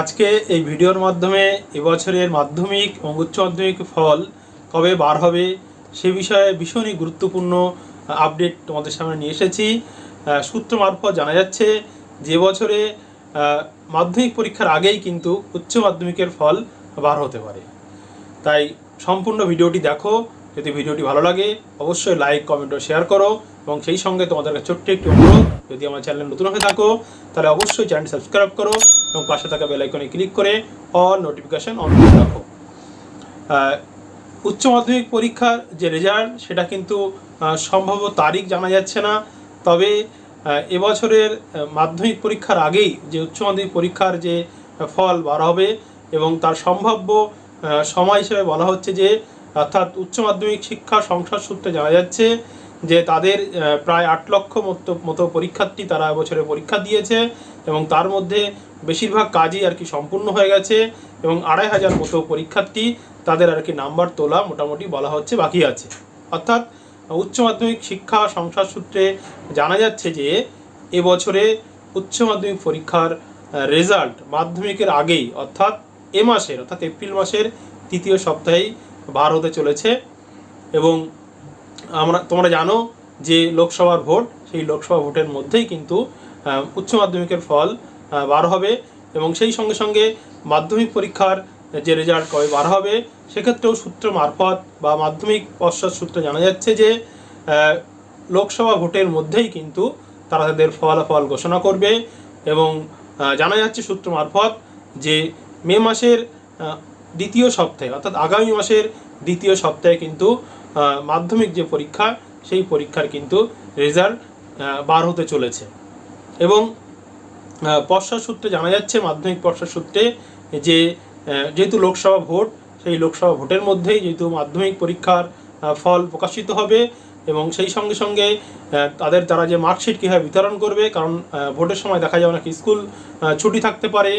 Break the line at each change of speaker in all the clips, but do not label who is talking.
আজকে এই ভিডিওর মাধ্যমে এবছরের মাধ্যমিক এবং উচ্চ মাধ্যমিক ফল কবে বার হবে সে বিষয়ে ভীষণই গুরুত্বপূর্ণ আপডেট তোমাদের সামনে নিয়ে এসেছি। সূত্র মারফত জানা যাচ্ছে যে বছরে মাধ্যমিক পরীক্ষার আগেই কিন্তু উচ্চ মাধ্যমিকের ফল বার হতে পারে। তাই সম্পূর্ণ ভিডিওটি দেখো। যদি ভিডিওটি ভালো লাগে, অবশ্যই লাইক কমেন্ট ও শেয়ার করো এবং সেই সঙ্গে তোমাদের ছোট্ট একটি অনুরোধ, যদি আমার চ্যানেল নতুন হয়ে থাকো, তাহলে অবশ্যই চ্যানেল সাবস্ক্রাইব করো। এবং পাশে থাকা বেল আইকনে ক্লিক করে অল নোটিফিকেশন অন করে রাখো। উচ্চ মাধ্যমিক পরীক্ষার যে রেজাল্ট সেটা কিন্তু সম্ভাব্য তারিখ জানা যাচ্ছে না। তবে এবছরের মাধ্যমিক পরীক্ষার আগেই যে উচ্চ মাধ্যমিক পরীক্ষার যে ফল বার হবে এবং তার সম্ভাব্য সময় হিসেবে বলা হচ্ছে যে, অর্থাৎ উচ্চ মাধ্যমিক শিক্ষা সংসদ সূত্রে জানা যাচ্ছে যে তাদের প্রায় আট লক্ষ মতো মতো পরীক্ষার্থী তারা এবছরে পরীক্ষা দিয়েছে এবং তার মধ্যে বেশিরভাগ কাজই আর কি সম্পূর্ণ হয়ে গেছে এবং আড়াই হাজার মতো পরীক্ষার্থী তাদের আর কি নাম্বার তোলা মোটামুটি বলা হচ্ছে বাকি আছে। অর্থাৎ, উচ্চ মাধ্যমিক শিক্ষা সংসার সূত্রে জানা যাচ্ছে যে এবছরে উচ্চ মাধ্যমিক পরীক্ষার রেজাল্ট মাধ্যমিকের আগেই, অর্থাৎ এ মাসের, অর্থাৎ এপ্রিল মাসের তৃতীয় সপ্তাহেই বার হতে চলেছে এবং আমরা, তোমরা জানো যে লোকসভার ভোট, সেই লোকসভা ভোটের মধ্যেই কিন্তু উচ্চ মাধ্যমিকের ফল বার হবে এবং সেই সঙ্গে সঙ্গে মাধ্যমিক পরীক্ষার যে রেজাল্ট কবে বার হবে, সেক্ষেত্রেও সূত্র মারফত বা মাধ্যমিক পশ্চাৎ সূত্রে জানা যাচ্ছে যে লোকসভা ভোটের মধ্যেই কিন্তু তারা তাদের ফলাফল ঘোষণা করবে এবং জানা যাচ্ছে সূত্র মারফত যে মে মাসের দ্বিতীয় সপ্তাহে, অর্থাৎ আগামী মাসের দ্বিতীয় সপ্তাহে কিন্তু মাধ্যমিক যে পরীক্ষা, সেই পরীক্ষার কিন্তু রেজাল্ট বার হতে চলেছে। এবং পর্ষদ সূত্রে জানা যাচ্ছে, মাধ্যমিক পর্ষদ সূত্রে যে যেহেতু লোকসভা ভোট, সেই লোকসভা ভোটের মধ্যেই যেহেতু মাধ্যমিক পরীক্ষার ফল প্রকাশিত হবে এবং সেই সঙ্গে সঙ্গে তাদের তারা যে মার্কশিট কীভাবে বিতরণ করবে, কারণ ভোটের সময় দেখা যায় অনেক স্কুল ছুটি থাকতে পারে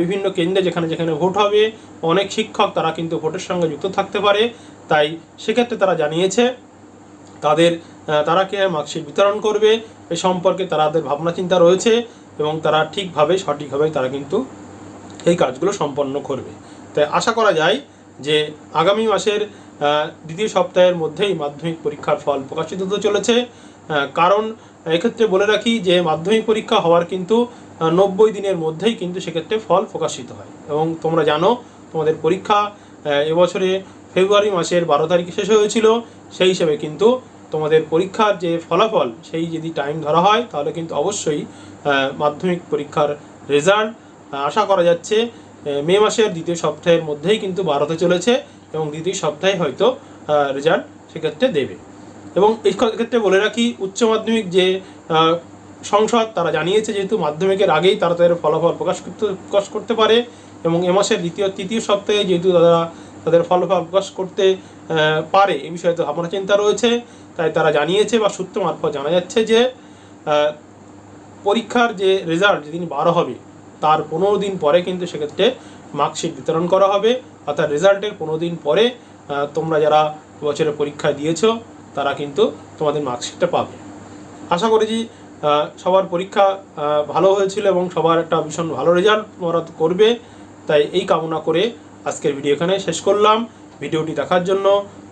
বিভিন্ন কেন্দ্রে যেখানে যেখানে ভোট হবে, অনেক শিক্ষক তারা কিন্তু ভোটের সঙ্গে যুক্ত থাকতে পারে। তাই সেক্ষেত্রে তারা জানিয়েছে, তাদের তারা কে মার্কশিট বিতরণ করবে এ সম্পর্কে তাদের ভাবনা চিন্তা রয়েছে এবং তারা ঠিকভাবে, সঠিকভাবে তারা কিন্তু এই কাজগুলো সম্পন্ন করবে। তাই আশা করা যায় যে আগামী মাসের দ্বিতীয় সপ্তাহের মধ্যেই মাধ্যমিক পরীক্ষার ফল প্রকাশিত হতে চলেছে কারণ এক্ষেত্রে বলে রাখি যে মাধ্যমিক পরীক্ষা হওয়ার কিন্তু নব্বই দিনের মধ্যেই কিন্তু সেক্ষেত্রে ফল প্রকাশিত হয়। এবং তোমরা জানো, তোমাদের পরীক্ষা এবছরে ফেব্রুয়ারি মাসের বারো তারিখে শেষ হয়েছিল, সেই হিসেবে কিন্তু তোমাদের পরীক্ষার যে ফলাফল, সেই যদি টাইম ধরা হয়, তাহলে কিন্তু অবশ্যই মাধ্যমিক পরীক্ষার রেজাল্ট আশা করা যাচ্ছে মে মাসের দ্বিতীয় সপ্তাহের মধ্যেই কিন্তু বার হতে চলেছে এবং দ্বিতীয় সপ্তাহে হয়তো রেজাল্ট সেক্ষেত্রে দেবে। এবং এই ক্ষেত্রে বলে রাখি, উচ্চ মাধ্যমিক যে সংসদ, তারা জানিয়েছে যেহেতু মাধ্যমিকের আগেই তারা তাদের ফলাফল প্রকাশ করতে প্রকাশ করতে পারে এবং এ মাসের দ্বিতীয়, তৃতীয় সপ্তাহে যেহেতু তারা তাদের ফলাফল প্রকাশ করতে পারে। এ বিষয়ে তো ভাবনা চিন্তা রয়েছে। তাই তারা জানিয়েছে বা সূত্র মারফত জানা যাচ্ছে যে পরীক্ষার যে রেজাল্ট যেদিন বারো হবে, তার পনেরো দিন পরে কিন্তু সেক্ষেত্রে মার্কশিট বিতরণ করা হবে। অর্থাৎ রেজাল্টের পনেরো দিন পরে তোমরা যারা বছরের পরীক্ষা দিয়েছ, তারা কিন্তু তোমাদের মার্কশিটটা পাবে। আশা করি যে সবার পরীক্ষা ভালো হয়েছিল এবং সবার একটা ভীষণ ভালো রেজাল্ট তোমরা করবে। তাই এই কামনা করে আজকের ভিডিও এখানে শেষ করলাম। ভিডিওটি দেখার জন্য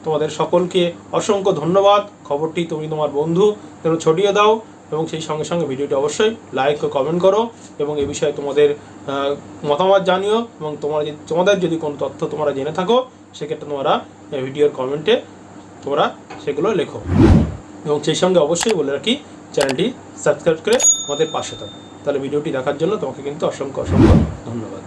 তোমাদের সকলকে অসংখ্য ধন্যবাদ। খবরটি তুমি তোমার বন্ধু যেন ছড়িয়ে দাও এবং সেই সঙ্গে সঙ্গে ভিডিওটি অবশ্যই লাইক ও কমেন্ট করো এবং এ বিষয়ে তোমাদের মতামত জানিও এবং তোমার তোমাদের যদি কোনো তথ্য তোমরা জেনে থাকো, সেক্ষেত্রে তোমরা ভিডিওর কমেন্টে তোমরা সেগুলো লেখো। এবং সেই সঙ্গে অবশ্যই বলে রাখি, চ্যানেলটি সাবস্ক্রাইব করে আমাদের পাশে থাকো। তাহলে ভিডিওটি দেখার জন্য তোমাকে কিন্তু অসংখ্য অসংখ্য ধন্যবাদ।